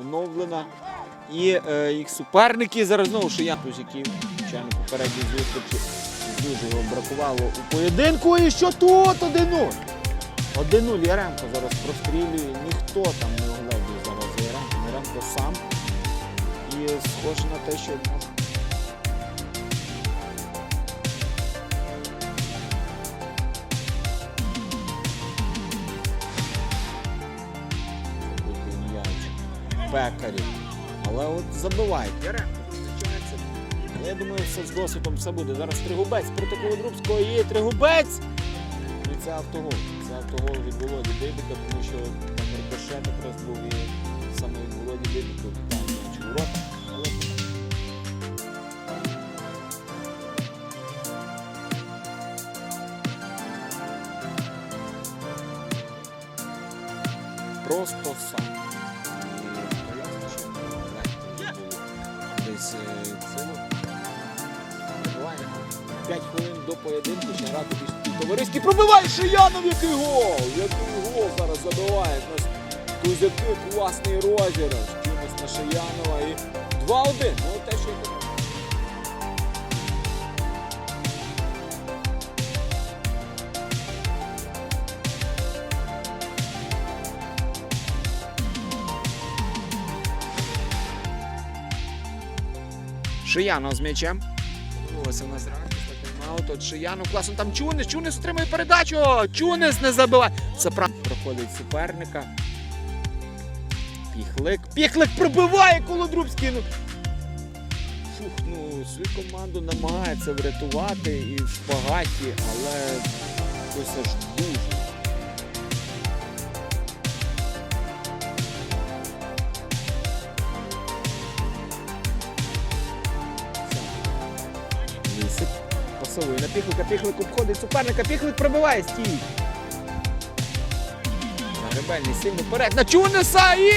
оновлена. І е, їх суперники зараз знову Шиян, який звичайно попередній зустрічі дуже його бракувало у поєдинку. І що тут 1-0. 1-0 Яремко зараз прострілює. Ніхто там не оглядує зараз Яремко. Яремко сам. І схоже на те, що пекарів. Але от забивають. Але я думаю, все з досвідом все буде. Зараз Тригубець проти Колодрубського є Тригубець. І це автогол. Це автогол від Володі Дидика, тому що там рикошет якраз був і саме від Володі Дидика вітає м'яч у. Але просто сам. Було десь е. Буває. 5 хвилин до поєдинку ще грати більш товариський. Пробиває Шиянов, який гол! Який гол зараз забиває. Нас Кузяки, класний розіграш. Чимось на Шиянова і 2-1. Ну те, що Шиянов з м'ячем. Ось у нас тайм-аут. От Шиянов класно. Там Чунис, Чунис отримує передачу. Чунис не забиває. Правда. Проходить суперника. Піхлик. Піхлик пробиває Колодрубський. Ну. Фух, ну, свою команду намагається врятувати і в шпагаті, але ось аж дуже. Пасовує на піхлика, піхлик обходить суперника, піхлик пробиває стій. Загребельний сильно вперед на Чунеса і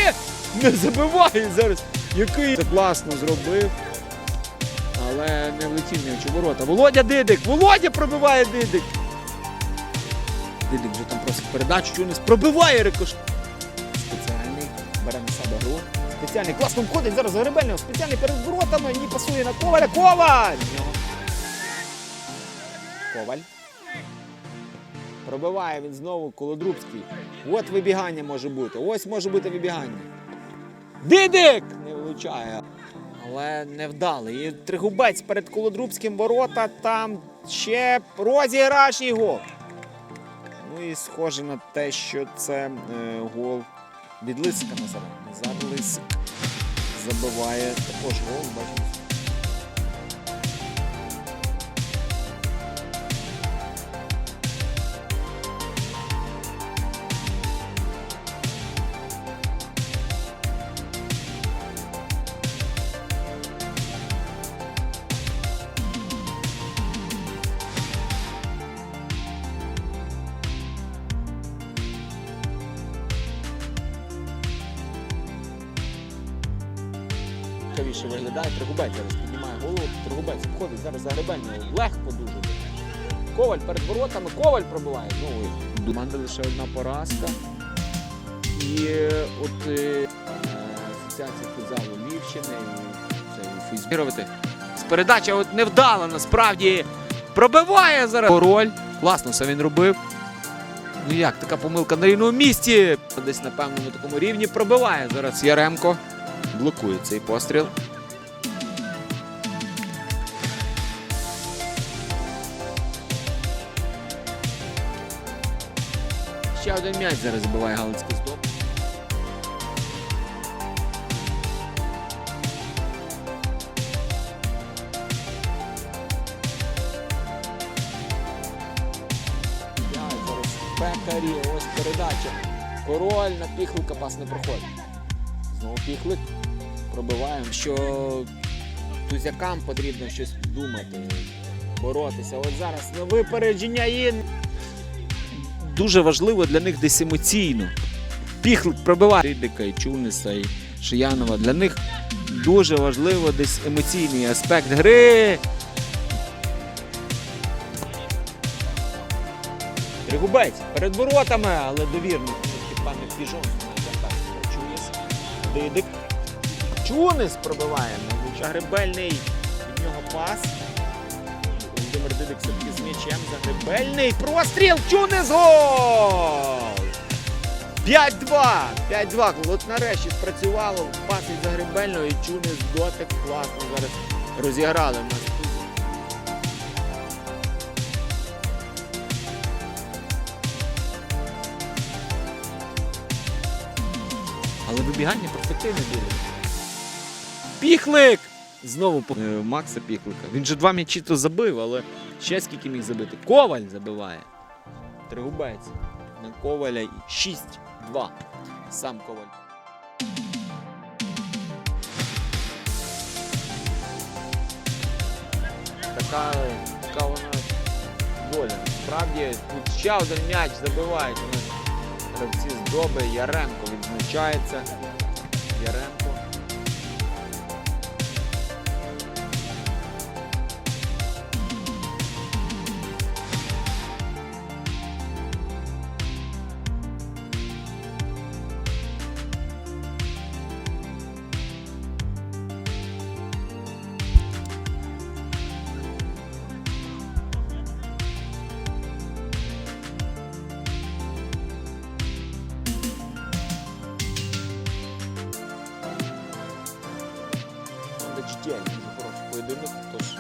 не забиває зараз. Який це класно зробив. Але не влетів у ворота. Володя Дидик! Володя пробиває Дидик! Дидик вже там просить передачу, Чунес пробиває рикош. Спеціальний. Бере на себе гру. Спеціальний класно входить зараз Загребельного. Спеціальний перед воротами. Ні пасує на Коваля. Коваль! Коваль. Пробиває він знову Колодрубський. От вибігання може бути. Ось може бути вибігання. Дидик! Не влучає. Але не вдалий. І Тригубець перед Колодрубським ворота. Там ще розіграш і гол. Ну і схоже на те, що це е, гол від Лисика Назара. Назар Лисик забиває також гол. Бачимо. Цікавіше виглядає. Тригубець зараз піднімає голову. Тригубець обходить зараз загребельного. Легко дуже. Коваль перед воротами. Коваль пробиває. Ну, команда лише одна поразка. І от е, асоціація футзалу Львівщини і. З передача от невдала насправді. Пробиває зараз. Король. Класно все він робив. Ну як, така помилка на рівному місці. Десь напевно, на такому рівні пробиває зараз Яремко. Блокує цей постріл. Ще один м'яч зараз забиває Галицький стоп. Зараз пекарі, ось передача. Король на піхлика пас не проходить. Знову піхлик. Пробиваємо, що тузякам потрібно щось думати, боротися. От зараз на випередження і дуже важливо для них десь емоційно. Піхлик пробиває Ридика і Чуниса і Шиянова. Для них дуже важливо десь емоційний аспект гри. Тригубець перед воротами, але довірник. Пане Фіжон, Чуєс. Дидик. Чунис пробиває. Мабуть, Загребельний від нього пас. Володимир Дидик з м'ячем. Загребельний. Простріл! Чунис гол! 5-2! 5-2. От нарешті спрацювало. Пас від Загребельного і Чунис дотик класно зараз розіграли. Але вибігання перспективне було. Піхлик! Знову е, Макса Піхлика. Він же два м'ячі то забив, але ще скільки міг забити. Коваль забиває. Тригубець. На Коваля 6-2. Сам Коваль. Така, така вона доля. Справді тут ще один м'яч забивають. Гравці з доби. Яремко відзначається. Яремко. діяльність, хороший поєдинок. Тож